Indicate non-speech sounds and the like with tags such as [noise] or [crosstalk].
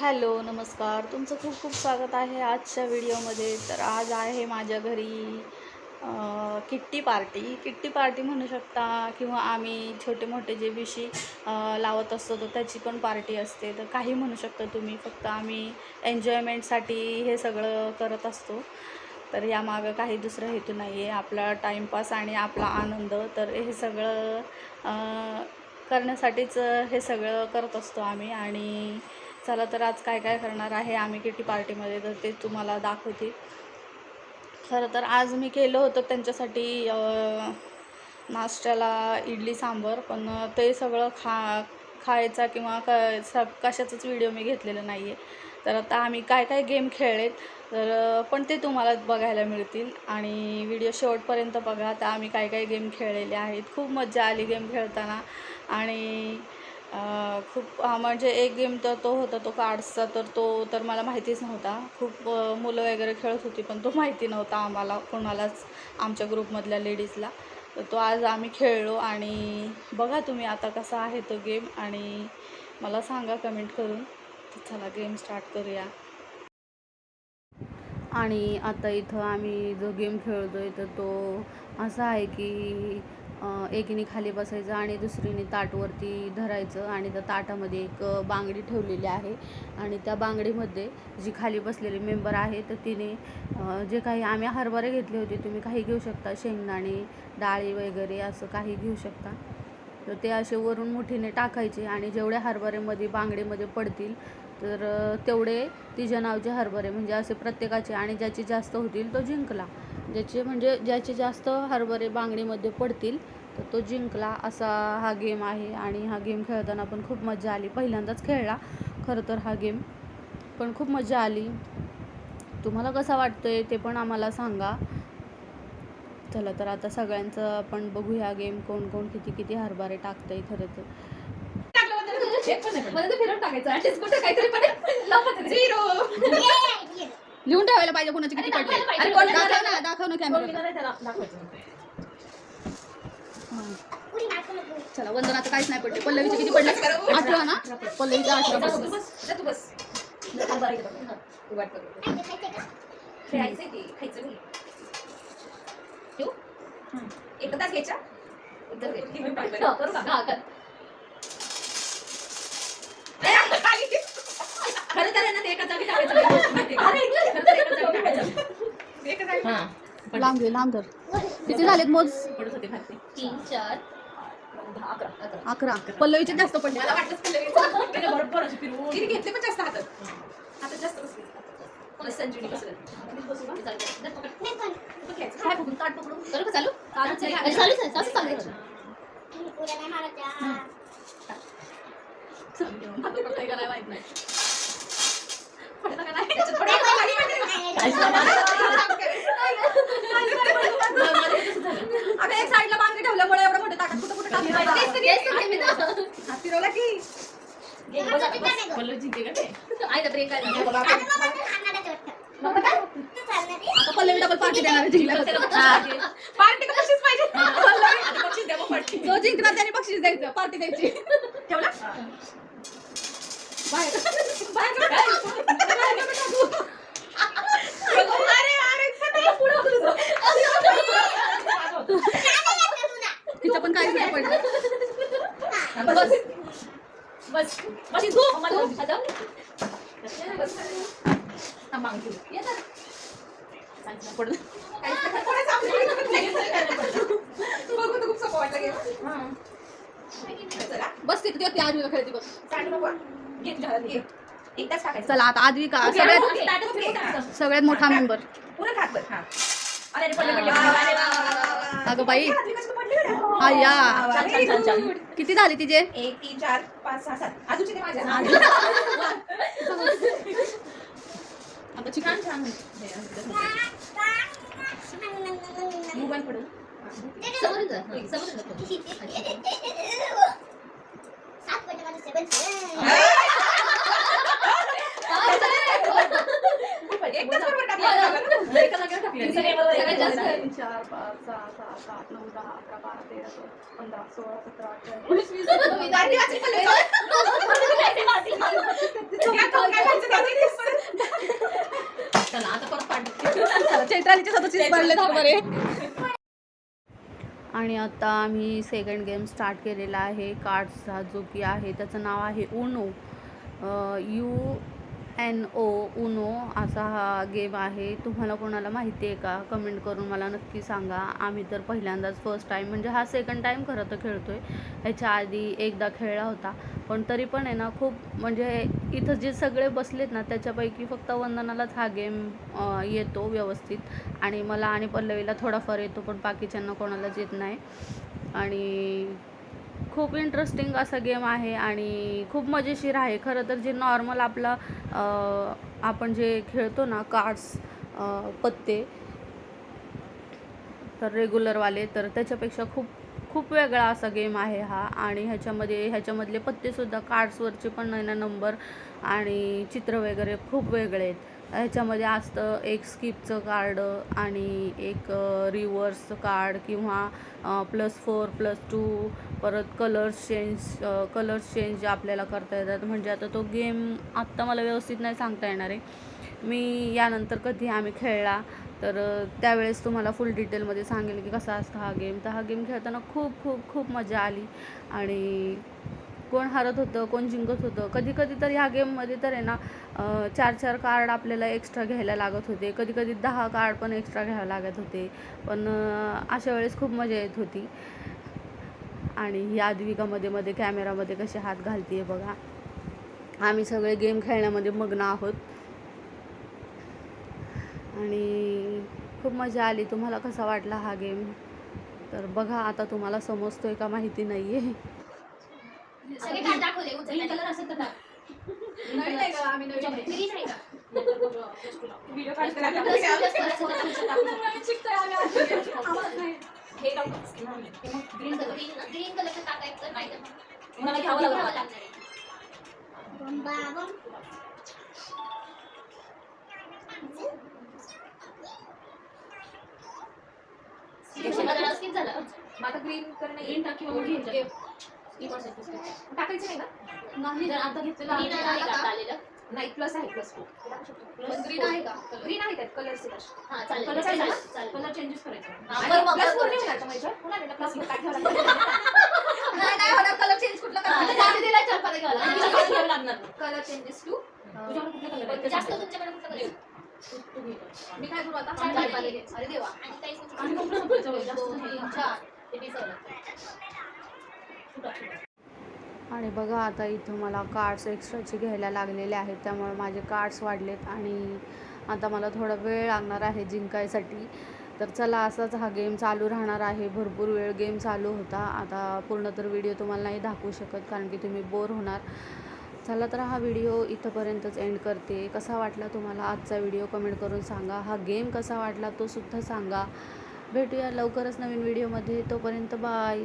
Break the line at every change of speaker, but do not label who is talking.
Hello नमस्कार. तुमचं खूप खूप स्वागत आहे आजच्या व्हिडिओमध्ये. तर आज आहे माझ्या घरी किट्टी पार्टी. किट्टी पार्टी म्हणू शकता किंवा आम्ही छोटे मोठे जे विशी लावत असतो तर त्याची पण पार्टी असते. तर काही म्हणू शकता तुम्ही फक्त आम्ही एन्जॉयमेंटसाठी हे सगळं करत असतो. तर यामागं काही दुसरं हेतू नाही आहे आपला टाईमपास आणि आपला आनंद तर हे सगळं करण्यासाठीच हे सगळं करत असतो आम्ही. आणि चला तर आज काय काय करणार आहे? आम्ही किटी पार्टीमध्ये तर ते तुम्हाला दाखवते. खरं तर आज मी केलं होतं त्यांच्यासाठी नाश्त्याला इडली सांबर पण ते सगळं खा खायचा किंवा क स कशाचाच व्हिडिओ मी घेतलेला नाही आहे तर आता आम्ही काय काय गेम खेळलेत तर पण ते तुम्हाला बघायला मिळतील. आणि व्हिडिओ शेवटपर्यंत बघा तर आम्ही काय काय गेम खेळलेले आहेत. खूप मजा आली गेम खेळताना. आणि खूप म्हणजे एक गेम तर तो होता तो कार्ड्सचा तर तो तर मला माहितीच नव्हता. खूप मुलं वगैरे खेळत होती पण तो माहिती नव्हता आम्हाला कोणालाच आमच्या ग्रुपमधल्या लेडीजला. तर तो आज आम्ही खेळलो आणि बघा तुम्ही आता कसा आहे तो गेम आणि मला सांगा कमेंट करून. चला गेम स्टार्ट करूया. आणि आता इथं आम्ही जो गेम खेळतो आहे तर तो असा आहे की एकीने खाली बसायचं आणि दुसरीने ताटवरती धरायचं आणि त्या ताटामध्ये एक बांगडी ठेवलेली आहे. आणि त्या बांगडीमध्ये जी खाली बसलेली मेंबर आहे तर तिने जे काही आम्ही हरभरे घेतले होते तुम्ही काही घेऊ शकता. शेंगदाणे डाळी वगैरे असं काही घेऊ शकता. तर ते असे वरून मुठीने टाकायचे आणि जेवढ्या हरभऱ्यामध्ये बांगडीमध्ये पडतील तर तेवढे तिच्या नावचे हरभरे म्हणजे असे प्रत्येकाचे आणि ज्याचे जास्त होतील तो जिंकला. ज्याचे म्हणजे ज्याचे जास्त हरभरे बांगडीमध्ये पडतील तर तो जिंकला असा हा गेम आहे. आणि हा गेम खेळताना पण खूप मजा आली. पहिल्यांदाच खेळला खरं तर हा गेम पण खूप मजा आली. तुम्हाला कसा वाटतोय ते पण आम्हाला सांगा. चला तर आता सगळ्यांचं आपण बघूया गेम कोण कोण किती किती हरभरे टाकतंय खरं तर.
फिरवून टाकायचं
लिहून ठेवायला पाहिजे कोणाची किती पडले.
अरे कोणी
दाखव ना. दाखव ना कॅमेरा चला वंदनाचं काहीच नाही पडले. पल्लवीचे किती पडले? अठरा ना? पल्लवीचे अठरा?
एकदाच घ्यायच्या एकदाच घ्यायच्या. करू का? खरं तर आहे ना ते एका जागी टाकायचं नाही.
लांब घे लांब धर. किती झालेत मोज?
पडत होते. तीन चार. दहा, अकरा अकरा.
अकरा. पल्लवीचे जास्त पडले.
मला वाटतंच पल्लवी. तिने बरोबर अशी फिरवून तिने घेतले पण जास्त हातात? हातात जास्त बसले. मला संजीवनी बसलं. काय पकडून काट पकडून करू का? चालू? चालूच आहे. चालूच आहे. चालूच चालू आहे. हातात पकडताय का नाही माहीत नाही पडलं का नाही? त्याच्यात पडलं का अगं, एक साईडला बांगडी ठेवल्यामुळे एवढं मोठं ताटात कुठं कुठं फिरवला की
आता पल्लवी डबल पार्टी देणार आहे.
पार्टी पाहिजे आता मग
जो जिंकणार त्याने बक्षीस द्यायचं पार्टी द्यायची
ठेवला
बाहेर
बाहेर जाऊ. बाहेर जाऊ टाकू. अरे अरे सगळं पुढं होतं तुझं.
तिचं पण काहीच नाही पडलं.
बस. बस. बस. इथू मला आता बस थांब मागं ठेवू. ये तर. सांगितलं, पडलं. काय खूप सोपं वाटलं गेलं. हां.
बस तिथे ती आजवीला खेळती. चला आता आजवी का? सगळ्यात. सगळ्यात मोठा मेंबर
पुरं खात बघ, हां. अरे अरे, पडले, पडले,
अगं बाई.
छान, छान, छान, छान.
किती झाले तिचे?
एक तीन चार पाच सहा सात. अजूनचे ते माझ्या. आता छान छान. मोबाईल पडून. बरोबर
चार पाच सहा सात आठ नऊ दहा अकरा बारा तेरा चौदा पंधरा सोळा सतरा अठरा
उन्नीस, वीस. पार्टी वाचली पण नाही. काय करू, काय करायचं, काय करायचं? चला आता परत पार्टी
चैत्रालीच्या स्वतःचीच पडले बरे आणि आता आम्ही सेकंड गेम स्टार्ट केलेला आहे कार्ड्सचा जो की आहे त्याचं नाव आहे Uno U N O Uno असा हा गेम आहे. तुम्हाला कोणाला माहिती आहे का? कमेंट करून मला नक्की सांगा. आम्ही तर पहिल्यांदाच फर्स्ट टाईम म्हणजे हा सेकंड टाईम खरं तर खेळतो आहे ह्याच्या आधी एकदा खेळला होता. पण तरी पण आहे ना खूप म्हणजे इथं जे सगळे बसलेत ना त्याच्यापैकी फक्त वंदनालाच हा गेम येतो व्यवस्थित. आणि मला आणि पल्लवीला थोडाफार येतो पण बाकीच्यांना कोणालाच येत नाही. आणि खूप इंटरेस्टिंग असा गेम आहे आणि खूप मजेशीर आहे. खरं तर जे नॉर्मल आपला आपण जे खेळतो ना कार्ड्स पत्ते तर रेग्युलरवाले तर त्याच्यापेक्षा खूप खूप वेगळा असा गेम आहे हा. आणि ह्याच्यामध्ये ह्याच्यामधले पत्तेसुद्धा कार्ड्सवरचे पण आहे ना नंबर आणि चित्र वगैरे खूप वेगळे आहेत. ह्याच्यामध्ये असतं एक स्किपचं कार्ड आणि एक रिवर्सचं कार्ड किंवा प्लस फोर प्लस टू परत कलर्स चेंज कलर्स चेंज आपल्याला करता येतात. म्हणजे आता तो गेम आत्ता मला व्यवस्थित नाही सांगता येणार आहे. मी यानंतर कधी आम्ही खेळला तर त्यावेळेस तुम्हाला फुल डिटेलमध्ये सांगेल की कसा असतं हा गेम तर हा गेम खेळताना खूप खूप खूप मजा आली. आणि कोण हरत होतं कोण जिंकत होतं. कधी कधी तर ह्या गेममध्ये तर आहे ना चार चार कार्ड आपल्याला एक्स्ट्रा घ्यायला लागत होते. कधी कधी दहा कार्ड पण एक्स्ट्रा घ्यायला लागत होते. पण अशा वेळेस खूप मजा येत होती. आणि ही आद्विका मध्ये मध्ये कॅमेरामध्ये कसे हात घालते बघा. आम्ही सगळे गेम खेळण्यामध्ये मग्न आहोत. आणि खूप मजा आली. तुम्हाला कसा वाटला हा गेम? तर बघा आता तुम्हाला समजतोय का माहिती नाही आहे
सगळे कार्ड दाखवले
ग्रीन
उचलले
कलर असेल तर टाक.
नवीन आहे का [laughs] आम्ही नवीन आहे. ग्रीन आहे का
video.
Plus plus plus plus
नाही. हे
कलर टाकायचं नाही तर
तुम्हाला घ्यावं लागलं.
घ्यावं लागणार आहे. एकशे पंधरा skip झालं.
आता ग्रीन करणं ग्रीन टाक मग टाक. टाकायचं नाही ना नाही जर आता घेतलेलं
Green
आहे
का आलेलं?
नाही प्लस आहे प्लस
का?
ग्रीन आहे त्यात कलर
हा, चालेल.
कलर
चालेल, चालेल.
कलर चेंजेस करायचे
हा, बरं, बरं,
प्लस
बरं,
नाही
बरं.
होणार का मग याच्यावर? होणार आहे ना प्लस काय ठेवावं [laughs] लागतं?
नाही, नाही होणार, color change कुठला करायचा? जाऊ दे, तिला चार पाच घ्यावं लागणार.
तुला काय घ्यावं लागणार नाही.
Color changes to,
तुझ्याकडे कुठला कलर
पण
आहे
जास्त तुमच्याकडे कुठला color आहे?
तू घे.
मी काय करू आता
चार
चार
पाच
पाच घे. अरे देवा आणि काही
आणि मग पुढं संपवायचं, जास्त
दोन
नाही.
तीन चार ते दिसवलं.
आणि बघा आता इथं मला कार्ड्स एक्स्ट्राचे घ्यायला लागलेले आहेत त्यामुळे माझे कार्ड्स वाढलेत आणि आता मला थोडा वेळ लागणार आहे जिंकायसाठी. तर चला असाच हा गेम चालू राहणार आहे. भरपूर वेळ गेम चालू होता. आता पूर्ण तर व्हिडिओ तुम्हाला नाही दाखवू शकत कारण की तुम्ही बोर होणार. चला तर हा व्हिडिओ इथंपर्यंतच एंड करते. कसा वाटला तुम्हाला आजचा व्हिडिओ कमेंट करून सांगा. हा गेम कसा वाटला तो सुद्धा सांगा. भेटूया लवकरच नवीन व्हिडिओमध्ये तोपर्यंत बाय